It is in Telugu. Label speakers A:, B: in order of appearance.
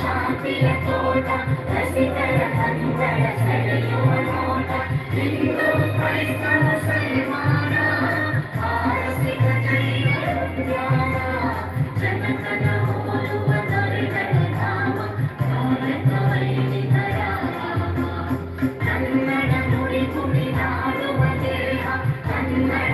A: శాంతియ తోట రసికర కందర సరయోట ఇందు Amen.